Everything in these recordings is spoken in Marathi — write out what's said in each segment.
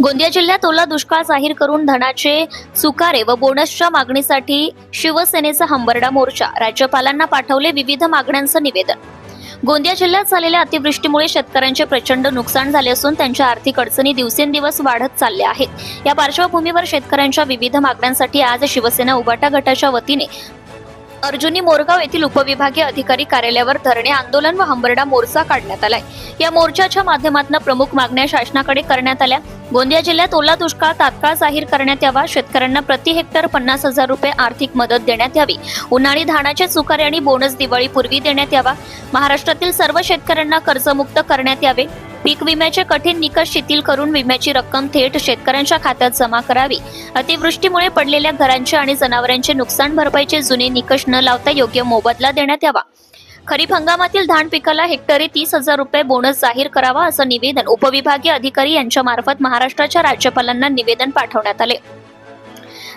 गोंदिया जिल्ह्यात ओला दुष्काळ जाहीर करून धनाचे सुकारे व बोनसच्या मागणीसाठी शिवसेनेचा हंबरडा मोर्चा राज्यपालांना पाठवले विविध मागण्यांचं निवेदन. गोंदिया जिल्ह्यात झालेल्या अतिवृष्टीमुळे शेतकऱ्यांचे प्रचंड नुकसान झाले असून त्यांच्या आर्थिक अडचणी दिवसेंदिवस वाढत चालल्या आहेत. या पार्श्वभूमीवर शेतकऱ्यांच्या विविध मागण्यांसाठी आज शिवसेना उबाटा गटाच्या वतीने अर्जुनी मोरगाव येथील उपविभागीय अधिकारी कार्यालयावर धरणे आंदोलन व हंबरडा मोर्चा काढण्यात आलाय. या मोर्चाच्या माध्यमातून प्रमुख मागण्या शासनाकडे करण्यात आल्या. गोंदिया जिल्ह्यात ओला दुष्काळ तात्काळ जाहीर करण्यात यावा. शेतकऱ्यांना प्रति हेक्टर पन्नास हजार रुपये आर्थिक मदत देण्यात यावी. उन्हाळी धानाचे चुकारे आणि बोनस दिवाळीपूर्वी देण्यात यावा. महाराष्ट्रातील सर्व शेतकऱ्यांना कर्जमुक्त करण्यात यावे. पीक विम्याचे कठीण निकष शिथिल करून विम्याची रक्कम थेट शेतकऱ्यांच्या खात्यात जमा करावी. अतिवृष्टीमुळे पडलेल्या घरांचे आणि जनावरांचे नुकसान भरपाईचे जुने निकष न लावता योग्य मोबदला देण्यात यावा. खरीप हंगामातील धान पिकाला हेक्टरी तीस हजार रुपये बोनस जाहीर करावा असं निवेदन उपविभागीय अधिकारी यांच्या मार्फत महाराष्ट्राच्या राज्यपालांना निवेदन पाठवण्यात आले.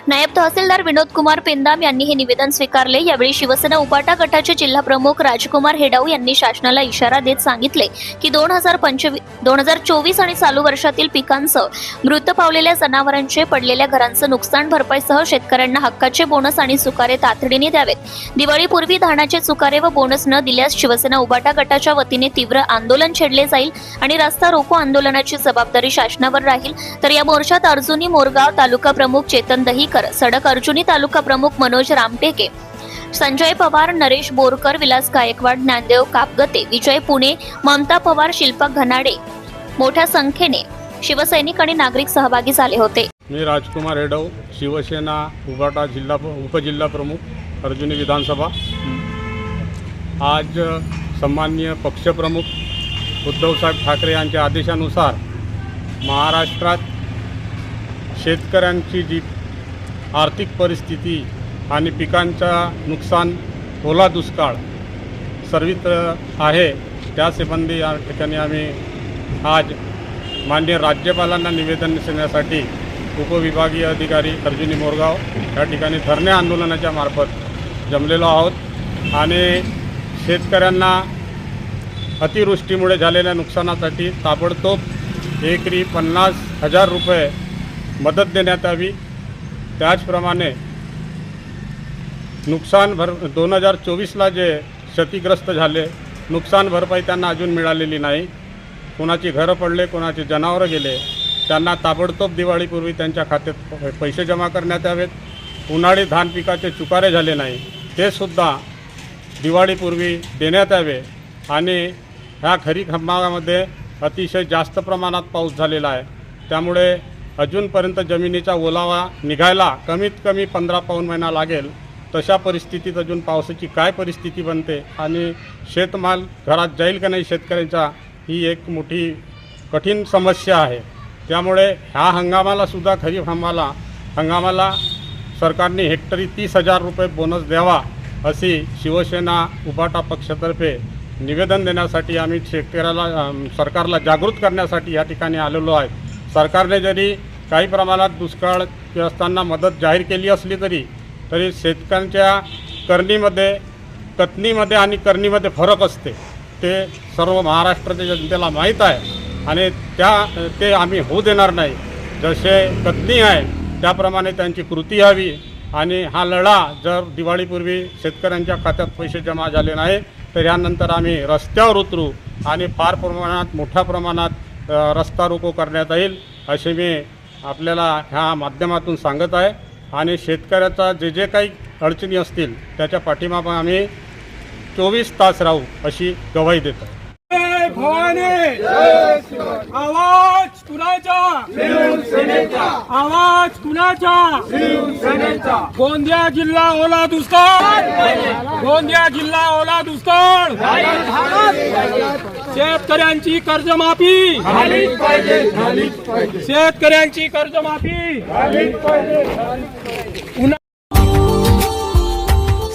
नायब तहसीलदार विनोद कुमार पेंदाम यांनी हे निवेदन स्वीकारले. यावेळी शिवसेना उपाटा गटाचे जिल्हा प्रमुख राजकुमार हेडाऊ यांनी शासनाला इशारा देत सांगितले की दोन हजार पंचवीस दोन हजार चोवीस आणि चालू वर्षातील पिकांचं मृत पावलेल्या जनावरांचे पडलेल्या घरांचं नुकसान भरपाईसह शेतकऱ्यांना हक्काचे बोनस आणि सुकारे तातडीने द्यावेत. दिवाळीपूर्वी धानाचे चुकारे व बोनस न दिल्यास शिवसेना उबाटा गटाच्या वतीने तीव्र आंदोलन छेडले जाईल आणि रस्ता रोको आंदोलनाची जबाबदारी शासनावर राहील. तर या मोर्चात अर्जुनी मोरगाव तालुका प्रमुख चेतन दहीकर सडक अर्जुनी तालुका प्रमुख मनोज रामटेके संजय पवार नरेश बोरकर विलास गायकवाड ज्ञानदेव कापगते विजय पुणे ममता पवार शिल्पा घनाडे मोठ्या संख्येने शिवसैनिक आणि नागरिक सहभागी झाले होते. मी राजकुमार हेडव शिवसेना उबाटा जिल्हा उपजिल्हा प्रमुख अर्जुनी विधानसभा. आज सन्माननीय पक्षप्रमुख उद्धवसाहेब ठाकरे यांच्या आदेशानुसार महाराष्ट्रात शेतकऱ्यांची जी आर्थिक परिस्थिती आणि पिकांचा नुकसान ओला दुष्काळ सर्वित्र आहे त्या संबंधी या ठिकाणी आम्ही आज मान्य राज्यपालांना निवेदन देण्यासाठी उपविभागीय अधिकारी अर्जुनी मोरगाव या ठिकाणी धरणे आंदोलनाच्या मार्फत जमलेलो आहोत. आणि शेतकऱ्यांना अतिवृष्टीमुळे झालेल्या नुकसानासाठी ताबडतोब एकरी पन्नास हजार रुपये मदत देण्यात यावी. त्याचप्रमाणे नुकसान भर दोन हजार चोवीसला जे क्षतिग्रस्त झाले नुकसान भरपाई त्यांना अजून मिळालेली नाही. कोणाची घरं पडले कोणाचे जनावरं गेले त्यांना ताबडतोब दिवाळीपूर्वी त्यांच्या खात्यात पैसे जमा करण्यात यावेत. उन्हाळी धान पिकाचे चुकारे झाले नाही ते सुद्धा दिवाळीपूर्वी देण्यात यावे. आणि ह्या खरीप हंगामामध्ये अतिशय जास्त प्रमाणात पाऊस झालेला आहे. त्यामुळे अजूनपर्यंत जमिनीचा ओलावा निघायला कमीत कमी पंधरा पाऊन महिना लागेल तशा परिस्थितीत अजून पावसाची काय परिस्थिती बनते आणि शेतमाल घरात जाईल का नाही शेतकऱ्यांचा ही एक मोठी कठीण समस्या आहे. त्यामुळे ह्या हंगामाला सुद्धा खरीप हंगामाला हंगामाला सरकारने हेक्टरी तीस हजार रुपये बोनस द्यावा अशी शिवसेना उभाटा पक्षातर्फे निवेदन देण्यासाठी आम्ही शेतकऱ्याला सरकारला जागृत करण्यासाठी या ठिकाणी आलेलो आहे सरकारने जरी काही प्रमाणात दुष्काळ असताना मदत जाहीर केली असली तरी तरी शेतकऱ्यांच्या करणीमध्ये कथनीमध्ये आणि करणीमध्ये फरक असते. ते सर्व महाराष्ट्राच्या जनतेला माहीत आहे आणि त्या ते आम्ही होऊ देणार नाही. जसे कथनी आहे त्याप्रमाणे त्यांची कृती हवी आणि हा लढा जर दिवाळीपूर्वी शेतकऱ्यांच्या खात्यात पैसे जमा झाले नाही तर यानंतर आम्ही रस्त्यावर उतरू आणि फार प्रमाणात मोठ्या प्रमाणात रस्ता रोको करण्यात येईल असे मी आपल्याला ह्या माध्यमातून सांगत आहे. आणि शेतकऱ्याचा जे जे काही अडचणी असतील त्याच्या पाठीमागं आम्ही चोवीस तास राहू अशी गवाही देतो. जय आवाज! कुणाचा आवाज कुणाचा गोंदिया जिल्हा ओला दुष्काळ. गोंदिया जिल्हा ओला दुष्काळ. शेतकऱ्यांची कर्जमाफी. शेतकऱ्यांची कर्जमाफी.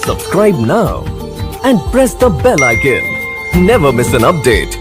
Subscribe now and press the bell icon. Never miss an update.